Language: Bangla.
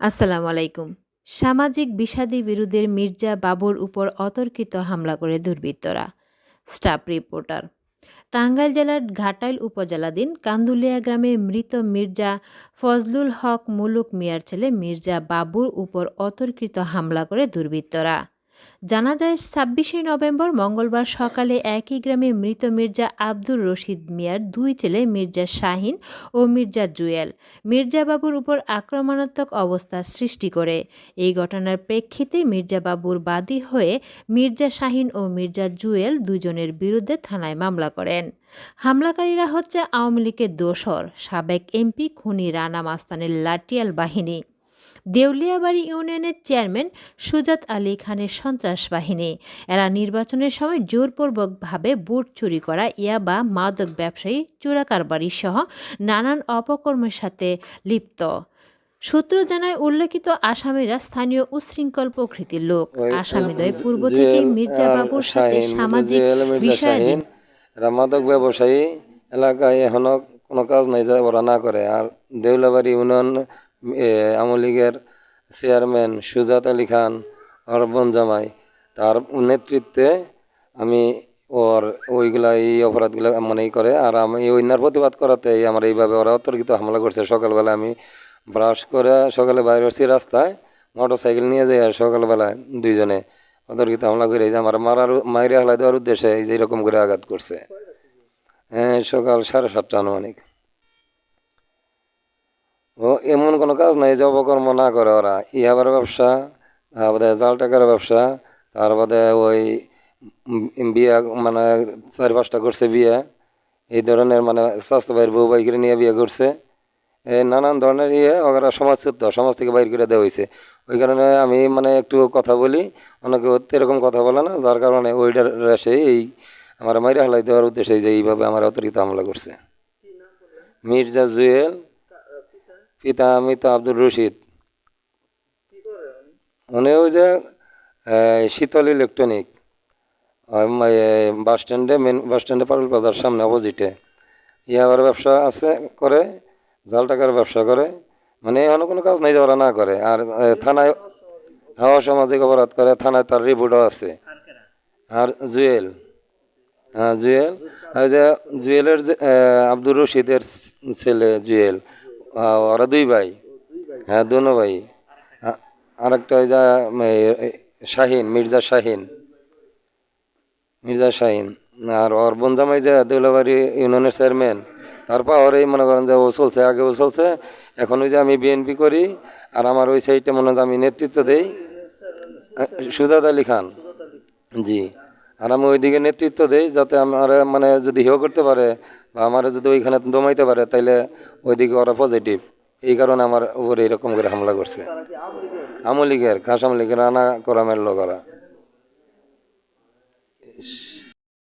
আসসালামু আলাইকুম। সামাজিক বিষাদী বিরুদ্ধের মির্জা বাবুর উপর অতর্কিত হামলা করে দুর্বৃত্তরা। Staff reporter. টাঙ্গাইল জেলার ঘাটাইল উপজেলাধীন কান্দুলিয়া গ্রামে মৃত মির্জা ফজলুল হক মুলুক মিয়ার ছেলে মির্জা বাবুর উপর অতর্কিত হামলা করে দুর্বৃত্তরা। জানা যায় ছাব্বিশে নভেম্বর মঙ্গলবার সকালে একই গ্রামে মৃত মির্জা আব্দুর রশিদ মিয়ার দুই ছেলে মির্জা শাহিন ও মির্জা জুয়েল মির্জা বাবুর উপর আক্রমণাত্মক অবস্থা সৃষ্টি করে। এই ঘটনার প্রেক্ষিতে মির্জা বাবুর বাদী হয়ে মির্জা শাহিন ও মির্জা জুয়েল দুজনের বিরুদ্ধে থানায় মামলা করেন। হামলাকারীরা হচ্ছে আওয়ামী লীগের দোসর, সাবেক এমপি খুনি রানা মাস্তানের লাটিয়াল বাহিনী। দেউলিয়াবাড়ি ইউনিয়নের চেয়ারম্যান সুজাত আলী খানের সন্ত্রাস বাহিনী। এরা নির্বাচনের সময় জোরপূর্বকভাবে ভোট চুরি করা ইয়াবা মাদক ব্যবসায়ী চোরাকারবারি সহ নানান অপকর্মের সাথে লিপ্ত। সূত্র জানায় উল্লেখিত আসামিরা স্থানীয় উচ্ছৃঙ্খল প্রকৃতির লোক। আসামিদ্বয় পূর্ব থেকে মির্জা বাবুর সাথে সামাজিক বিষয়াদি মাদক ব্যবসায়ী এলাকায় এখনও কোনো কাজ নাই যা ওরা না করে। আর দেউলাবাড়ি ইউনিয়ন আওয়ামী লীগের চেয়ারম্যান সুজাত আলী খান ওর বোন জামাই, তার নেতৃত্বে আমি ওর ওইগুলা, এই অপরাধগুলো মানে করে। আর আমি নার প্রতিবাদ করাতে আমার এইভাবে ওরা অতর্কিত হামলা করছে। সকালবেলা আমি ব্রাশ করে সকালে বাইরে আসছি রাস্তায় মোটর সাইকেল নিয়ে যাই আর সকালবেলায় দুইজনে অতর্কিত হামলা করে যে আমার মারার মাইরে হালাই দেওয়ার উদ্দেশ্যে এই যে এরকম করে আঘাত করছে। হ্যাঁ সকাল সাড়ে সাতটা আনুমানিক। ও, এমন কোনো কাজ নাই যে অপকর্ম না করে ওরা। ইহাবার ব্যবসা তারপরে জাল টাকার ব্যবসা তারপরে ওই বিয়া মানে চার পাঁচটা করছে বিয়ে। এই ধরনের মানে স্বাস্থ্য ভাইয়ের বউ বাই করে নিয়ে বিয়ে করছে। এই নানান ধরনের ইয়ে ওরা সমাজ তো সমাজ থেকে বাইর করে দেওয়া হয়েছে ওই কারণে আমি মানে একটু কথা বলি, অনেকে এরকম কথা বলে না, যার কারণে ওইটার রেসে এই আমার মাইরে হালাই দেওয়ার উদ্দেশ্যে যে এইভাবে আমার অতিরিক্ত হামলা করছে। মির্জা জুয়েল পিতা আমিত আব্দুর রশিদ। উনি ওই যে শীতল ইলেকট্রনিক বাস স্ট্যান্ডে মেন বাস স্ট্যান্ডে পারুল বাজার সামনে অপোজিটে। ইয়াবার ব্যবসা আছে করে জাল টাকার ব্যবসা করে মানে এখনও কোনো কাজ নাই যে ওরা না করে। আর থানায় হ্যাঁ সামাজিক অপরাধ করে থানায় তার রিপোর্টও আছে। আর জুয়েল হ্যাঁ জুয়েল। ওই যে জুয়েলের যে আব্দুর রশিদের ছেলে জুয়েল ওরা দুই ভাই। হ্যাঁ দুনো ভাই। আরেকটা ওই যে শাহিন, মির্জা শাহিন। মির্জা শাহিন। আর ওর বনজামাই যে, দেউলাবাড়ি ইউনিয়নের চেয়ারম্যান। তারপর ওর এই মনে করেন যে, ও চলছে আগেও চলছে। এখন ওই যে আমি বিএনপি করি, আর আমার ওই সাইডে মনে হয় আমি নেতৃত্ব দেই। সুজাত আলী খান। জি। আর আমি ওইদিকে নেতৃত্ব দেই, যাতে আমার মানে যদি হেও করতে পারে বা আমার যদি ওইখানে দমাইতে পারে, তাইলে ওইদিকে ওরা পজিটিভ এই কারণে আমার উপরে এরকম করে হামলা করছে। আমলিগের, খাস আমলিগের আনা করামের লোক ওরা